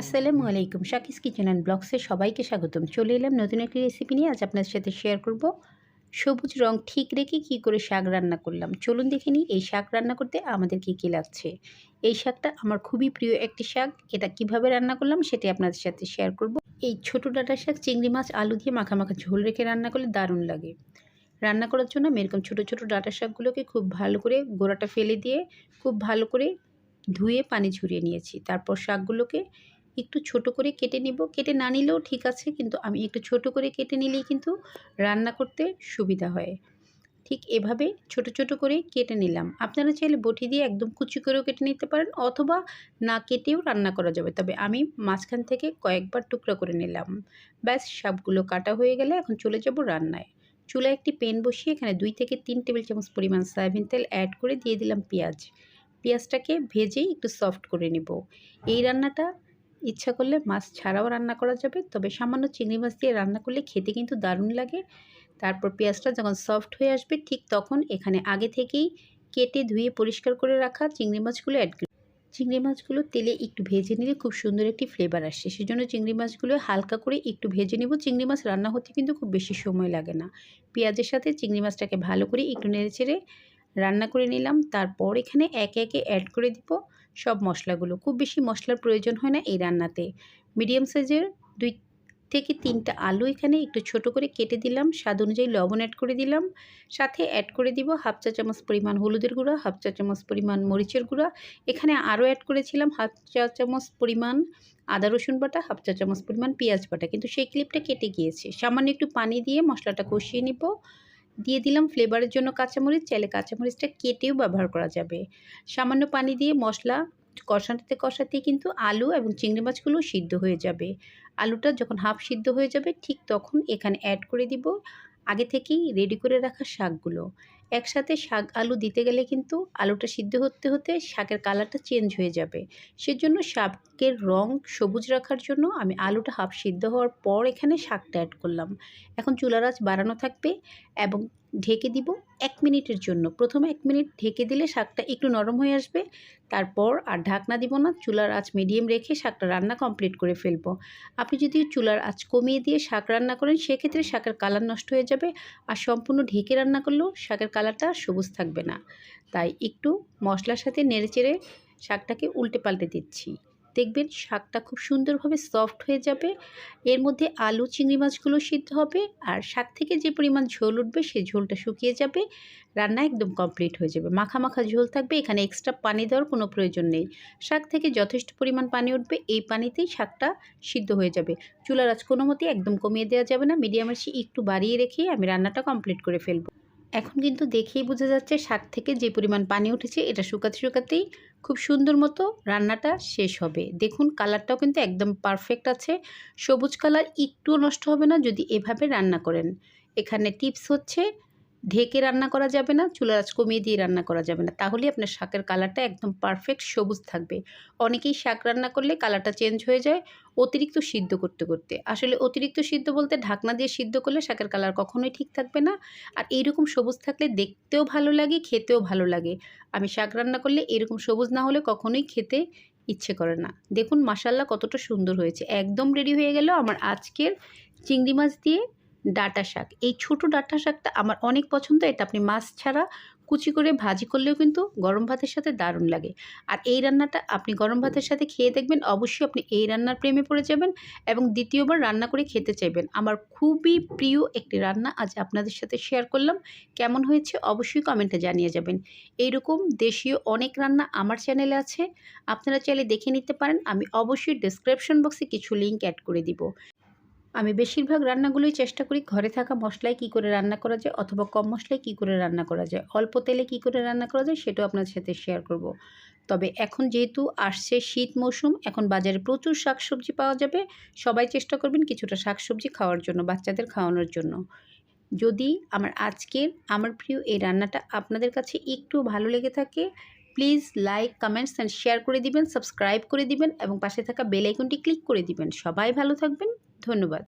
আসসালামু আলাইকুম। শাকিস kitchen and ব্লগসে সবাইকে স্বাগতম। চলে এলাম নতুন একটি রেসিপি নিয়ে। আজ আপনার সাথে শেয়ার করব সবুজ রং ঠিক রেখে কি করে শাক রান্না করলাম। চলুন দেখে নিই এই শাক রান্না করতে আমাদের কী কী লাগছে। এই শাকটা আমার খুবই প্রিয় একটি শাক। এটা কীভাবে রান্না করলাম সেটি আপনাদের সাথে শেয়ার করব। এই ছোটো ডাটা শাক চিংড়ি মাছ, আলু দিয়ে মাখা মাখা ঝোল রেখে রান্না করলে দারুণ লাগে। রান্না করার জন্য আমি এরকম ছোটো ছোটো ডাটা শাকগুলোকে খুব ভালো করে গোড়াটা ফেলে দিয়ে খুব ভালো করে ধুয়ে পানি ঝরিয়ে নিয়েছি। তারপর শাকগুলোকে একটু ছোট করে কেটে নিব। কেটে না নিলেও ঠিক আছে, কিন্তু আমি একটু ছোট করে কেটে নিলেই কিন্তু রান্না করতে সুবিধা হয়। ঠিক এভাবে ছোট ছোট করে কেটে নিলাম। আপনারা চাইলে বটি দিয়ে একদম কুচি করেও কেটে নিতে পারেন অথবা না কেটেও রান্না করা যাবে। তবে আমি মাঝখান থেকে কয়েকবার টুকরা করে নিলাম। ব্যাস, সবগুলো কাটা হয়ে গেলে এখন চলে যাব রান্নায়। চুলায় একটি পেন বসিয়ে এখানে দুই থেকে তিন টেবিল চামচ পরিমাণ সয়াবিন তেল অ্যাড করে দিয়ে দিলাম পেঁয়াজ। পেঁয়াজটাকে ভেজেই একটু সফট করে নেব। এই রান্নাটা ইচ্ছা করলে মাছ ছাড়াও রান্না করা যাবে। তবে সামান্য চিংড়ি মাছ দিয়ে রান্না করলে খেতে কিন্তু দারুণ লাগে। তারপর পেঁয়াজটা যখন সফট হয়ে আসবে, ঠিক তখন এখানে আগে থেকেই কেটে ধুয়ে পরিষ্কার করে রাখা চিংড়ি মাছগুলো অ্যাড চিংড়ি মাছগুলো তেলে একটু ভেজে নিলে খুব সুন্দর একটি ফ্লেভার আসে। সেজন্য চিংড়ি মাছগুলো হালকা করে একটু ভেজে নেব। চিংড়ি মাছ রান্না হতে কিন্তু খুব বেশি সময় লাগে না। পেঁয়াজের সাথে চিংড়ি মাছটাকে ভালো করে একটু নেড়ে চেড়ে রান্না করে নিলাম। তারপর এখানে একে একে অ্যাড করে দিব। সব মশলাগুলো। খুব বেশি মশলার প্রয়োজন হয় না এই রান্নাতে। মিডিয়াম সাইজের দুই থেকে তিনটা আলু এখানে একটু ছোট করে কেটে দিলাম। স্বাদ অনুযায়ী লবণ অ্যাড করে দিলাম। সাথে অ্যাড করে দিব হাফ চা চামচ পরিমাণ হলুদের গুঁড়া, হাফ চা চামচ পরিমাণ মরিচের গুঁড়া। এখানে আরও অ্যাড করেছিলাম হাফ চা চামচ পরিমাণ আদা রসুন বাটা, হাফ চা চামচ পরিমাণ পেঁয়াজ বাটা। কিন্তু সেই ক্লিপটা কেটে গিয়েছে। সামান্য একটু পানি দিয়ে মশলাটা কষিয়ে নিব। দিয়ে দিলাম ফ্লেভারের জন্য কাঁচামরিচ, চাইলে কাঁচামরিচটা কেটেও ব্যবহার করা যাবে। সামান্য পানি দিয়ে মশলা কষাতে কষাতে কিন্তু আলু এবং চিংড়ি মাছগুলো সিদ্ধ হয়ে যাবে। আলুটা যখন হাফ সিদ্ধ হয়ে যাবে, ঠিক তখন এখানে অ্যাড করে দিব আগে থেকেই রেডি করে রাখা শাকগুলো। একসাথে শাক আলু দিতে গেলে কিন্তু আলুটা সিদ্ধ হতে হতে শাকের কালারটা চেঞ্জ হয়ে যাবে। সেজন্য শাকের রং সবুজ রাখার জন্য আমি আলুটা হাফ সিদ্ধ হওয়ার পর এখানে শাকটা অ্যাড করলাম। এখন চুলার আঁচ বাড়ানো থাকবে এবং ঢেকে দিব এক মিনিটের জন্য। প্রথমে এক মিনিট ঢেকে দিলে শাকটা একটু নরম হয়ে আসবে। তারপর আর ঢাকনা দিব না, চুলার আঁচ মিডিয়াম রেখে শাকটা রান্না কমপ্লিট করে ফেলব। আপনি যদি চুলার আঁচ কমিয়ে দিয়ে শাক রান্না করেন, সেক্ষেত্রে শাকের কালার নষ্ট হয়ে যাবে আর সম্পূর্ণ ঢেকে রান্না করলেও শাকের কালারটা সবুজ থাকবে না। তাই একটু মশলার সাথে নেড়েচেড়ে শাকটাকে উল্টে পাল্টে দিচ্ছি। দেখবেন শাকটা খুব সুন্দরভাবে সফট হয়ে যাবে। এর মধ্যে আলু, চিংড়ি মাছগুলো সিদ্ধ হবে আর শাক থেকে যে পরিমাণ ঝোল উঠবে সেই ঝোলটা শুকিয়ে যাবে। রান্না একদম কমপ্লিট হয়ে যাবে। মাখা মাখা ঝোল থাকবে, এখানে এক্সট্রা পানি দেওয়ার কোনো প্রয়োজন নেই। শাক থেকে যথেষ্ট পরিমাণ পানি উঠবে, এই পানিতেই শাকটা সিদ্ধ হয়ে যাবে। চুলার আজ কোনো মতেই একদম কমিয়ে দেওয়া যাবে না। মিডিয়ামের সে একটু বাড়িয়ে রেখে আমি রান্নাটা কমপ্লিট করে ফেলব। এখন কিন্তু দেখেই বোঝা যাচ্ছে শাক থেকে যে পরিমাণ পানি উঠেছে, এটা শুকাতে শুকাতেই খুব সুন্দর মতো রান্নাটা শেষ হবে। দেখুন, কালারটাও কিন্তু একদম পারফেক্ট আছে। সবুজ কালার একটুও নষ্ট হবে না যদি এভাবে রান্না করেন। এখানে টিপস হচ্ছে ঢেকে রান্না করা যাবে না, চুলার আঁচ কমিয়ে দিয়ে রান্না করা যাবে না। তাহলে আপনার শাকের কালারটা একদম পারফেক্ট সবুজ থাকবে। অনেকেই শাক রান্না করলে কালারটা চেঞ্জ হয়ে যায় অতিরিক্ত সিদ্ধ করতে করতে। আসলে অতিরিক্ত সিদ্ধ বলতে ঢাকনা দিয়ে সিদ্ধ করলে শাকের কালার কখনোই ঠিক থাকবে না। আর এইরকম সবুজ থাকলে দেখতেও ভালো লাগে, খেতেও ভালো লাগে। আমি শাক রান্না করলে এরকম সবুজ না হলে কখনোই খেতে ইচ্ছে করে না। দেখুন মাসাল্লা কতটা সুন্দর হয়েছে। একদম রেডি হয়ে গেল আমার আজকের চিংড়ি মাছ দিয়ে ডাটা শাক। এই ছোট ডাটা শাকটা আমার অনেক পছন্দ, এটা আপনি মাছ ছাড়া কুচি করে ভাজি করলেও কিন্তু গরম ভাতের সাথে দারুণ লাগে। আর এই রান্নাটা আপনি গরম ভাতের সাথে খেয়ে দেখবেন, অবশ্যই আপনি এই রান্নার প্রেমে পড়ে যাবেন এবং দ্বিতীয়বার রান্না করে খেতে চাইবেন। আমার খুবই প্রিয় একটি রান্না আজ আপনাদের সাথে শেয়ার করলাম। কেমন হয়েছে অবশ্যই কমেন্টে জানিয়ে যাবেন। এইরকম দেশীয় অনেক রান্না আমার চ্যানেলে আছে। আপনারা চাইলে দেখে নিতে পারেন। আমি অবশ্যই ডিসক্রিপশন বক্সে কিছু লিঙ্ক অ্যাড করে দিব। আমি বেশিরভাগ রান্নাগুলোই চেষ্টা করি ঘরে থাকা মশলায় কী করে রান্না করা যায় অথবা কম মশলায় কী করে রান্না করা যায়। অল্প তেলে কী করে রান্না করা যায় সেটাও আপনাদের সাথে শেয়ার করব। তবে এখন যেহেতু আসছে শীত মৌসুম, এখন বাজারে প্রচুর শাকসবজি পাওয়া যাবে। সবাই চেষ্টা করবেন কিছুটা শাকসবজি খাওয়ার জন্য, বাচ্চাদের খাওয়ানোর জন্য। যদি আমার আজকের, আমার প্রিয় এই রান্নাটা আপনাদের কাছে একটু ভালো লেগে থাকে please like comments and share করে দিবেন সাবস্ক্রাইব করে দিবেন এবং পাশে থাকা বেল আইকনটি ক্লিক করে দিবেন। সবাই ভালো থাকবেন। ধন্যবাদ।